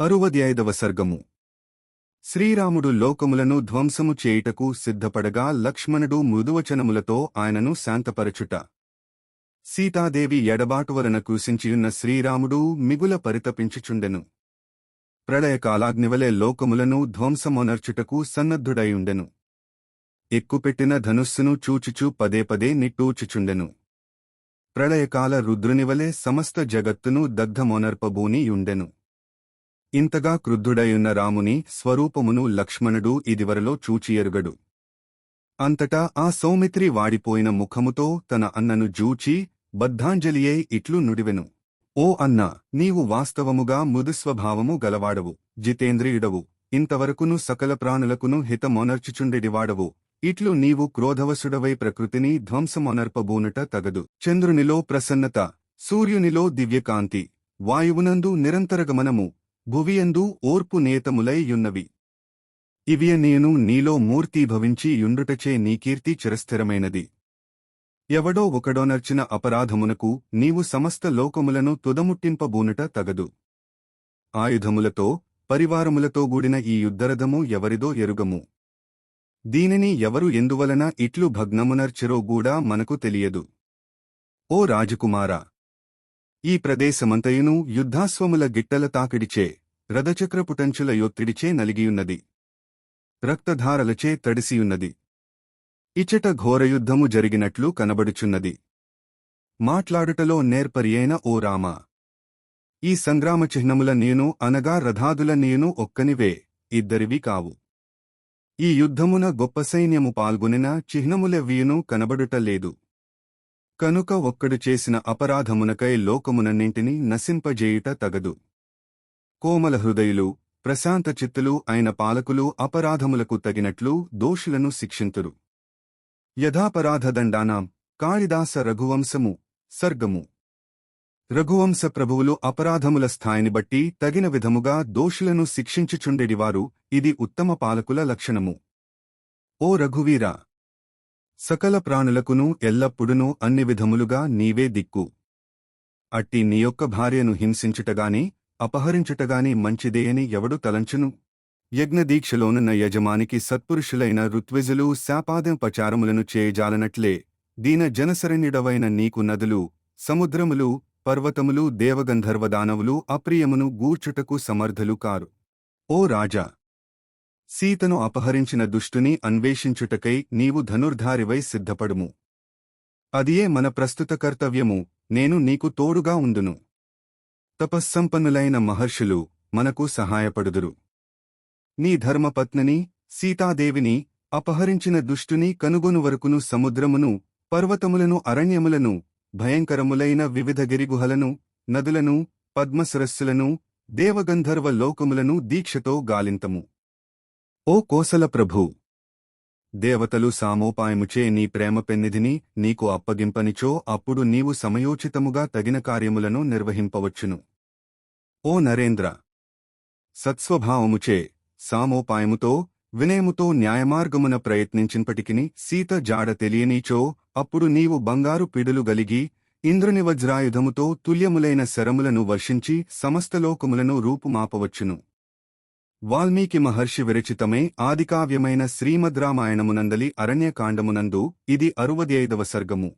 అరువది ఐదవ సర్గము. శ్రీరాముడు లోకములను ధ్వంసము చేయుటకు సిద్ధపడగా లక్ష్మణుడు మృదువచనములతో ఆయనను శాంతపరచుట. సీతాదేవి ఎడబాటువలన కృషించియున్న శ్రీరాముడు మిగుల పరితపించుచుండెను. ప్రళయకాలాగ్నివలే లోకములను ధ్వంసమొనర్చుటకు సన్నద్ధుడైయుండెను. ఎక్కుపెట్టిన ధనుస్సును చూచుచూ పదే పదే నిట్టూచుచుండెను. ప్రళయకాల రుద్రునివలే సమస్త జగత్తును దగ్ధమొనర్పబూనియుండెను. ఇంతగా క్రుద్ధుడయున్న రాముని స్వరూపమును లక్ష్మణుడు ఇదివరలో చూచియరుగడు. అంతటా ఆ సౌమిత్రి వాడిపోయిన ముఖముతో తన అన్నను జూచి బద్ధాంజలియే ఇట్లు నుడివెను. ఓ అన్న నీవు వాస్తవముగా మృదుస్వభావము గలవాడవు జితేంద్రియుడవు. ఇంతవరకును సకల ప్రాణులకును హితమొనర్చుచుండెడివాడవు. ఇట్లు నీవు క్రోధవశుడవై ప్రకృతిని ధ్వంసమొనర్పబూనుట తగదు. చంద్రునిలో ప్రసన్నత సూర్యునిలో దివ్యకాంతి. వాయువునందు నిరంతరగమనము. భువియందు ఓర్పు నేతములై యున్నవి. ఇవియ నేను నీలో మూర్తీభవించి యుండుటచే నీ కీర్తి చిరస్థిరమైనది. ఎవడో ఒకడోనర్చిన అపరాధమునకు నీవు సమస్త లోకములను తుదముట్టింపబూనుట తగదు. ఆయుధములతో పరివారములతో గూడిన ఈ యుద్ధరథము ఎవరిదో ఎరుగము. దీనిని ఎవరు ఎందువలన ఇట్లు భగ్నమునర్చిరో గూడా మనకు తెలియదు. ఓ రాజకుమారా! ఈ ప్రదేశమంతయును యుద్ధాశ్వముల గిట్టల తాకిడిచే రథచక్రపుటంచుల యొత్తిడిచే నలిగియున్నది. రక్తధారలచే తడిసియున్నది. ఇచట ఘోరయుద్ధము జరిగినట్లు కనబడుచున్నది. మాట్లాడుటలో నేర్పరియైన ఓ రామ. ఈ సంగ్రామ చిహ్నముల నేను అనగా రథాదుల నేను ఒక్కనివే ఇద్దరివి కావు. ఈ యుద్ధమున గొప్ప సైన్యము పాల్గొనిన చిహ్నములెవ్వియును కనబడుటలేదు కనుక ఒక్కడు చేసిన అపరాధమునకై లోకమునన్నింటినీ నశింపజేయుట తగదు. కోమల హృదయులు ప్రశాంత చిత్తులు అయిన పాలకులు అపరాధములకు తగినట్లు దోషులను శిక్షింతురు. యథాపరాధదండానాం కాళిదాస రఘువంశము సర్గము. రఘువంశ ప్రభువులు అపరాధముల స్థాయిని బట్టి తగిన విధముగా దోషులను శిక్షించుచుండెడివారు ఇది ఉత్తమ పాలకుల లక్షణము. ఓ రఘువీరా! సకల ప్రాణులకును ఎల్లప్పుడునూ అన్ని విధములుగా నీవే దిక్కు. అట్టి నీ యొక్క భార్యను హింసించుటగాని అపహరించుటగాని మంచిదేయని ఎవడు తలంచును? యజ్ఞదీక్షలోనున్న యజమానికి సత్పురుషులైన ఋత్విజులు శాపాదంపచారములను చేయజాలనట్లే దీన జనసరణ్యుడవైన నీకు నదులు సముద్రములు పర్వతములు దేవగంధర్వదానవులు అప్రియమును గూర్చుటకు సమర్థులు కారు. ఓ రాజా! సీతను అపహరించిన దుష్టుని అన్వేషించుటకై నీవు ధనుర్ధారివై సిద్ధపడుము. అదియే మన ప్రస్తుత కర్తవ్యము నేను నీకు తోడుగా ఉందును. తపస్సంపన్నులైన మహర్షులు మనకు సహాయపడుదురు. నీ ధర్మపత్నిని సీతాదేవిని అపహరించిన దుష్టుని కనుగొను వరకును సముద్రమును పర్వతములను అరణ్యములను భయంకరములైన వివిధ గిరిగుహలను నదులను పద్మసరస్సులను దేవగంధర్వ లోకములను దీక్షతో గాలింతము. ఓ కోసల ప్రభూ! దేవతలు సామోపాయముచే నీ ప్రేమ పెన్నిధిని నీకు అప్పగింపనిచో అప్పుడు నీవు సమయోచితముగా తగిన కార్యములను నిర్వహింపవచ్చును. ఓ నరేంద్ర! సత్స్వభావముచే సామోపాయముతో వినయముతో న్యాయమార్గమున ప్రయత్నించినప్పటికినీ సీత జాడ తెలియనీచో అప్పుడు నీవు బంగారు పిడులు గలిగి ఇంద్రుని వజ్రాయుధముతో తుల్యములైన శరములను వర్షించి సమస్తలోకములను రూపుమాపవచ్చును. వాల్మీకి మహర్షి విరచితమే ఆదికావ్యమైన శ్రీమద్రామాయణమునందలి అరణ్యకాండమునందు ఇది అరువది ఐదవ సర్గము.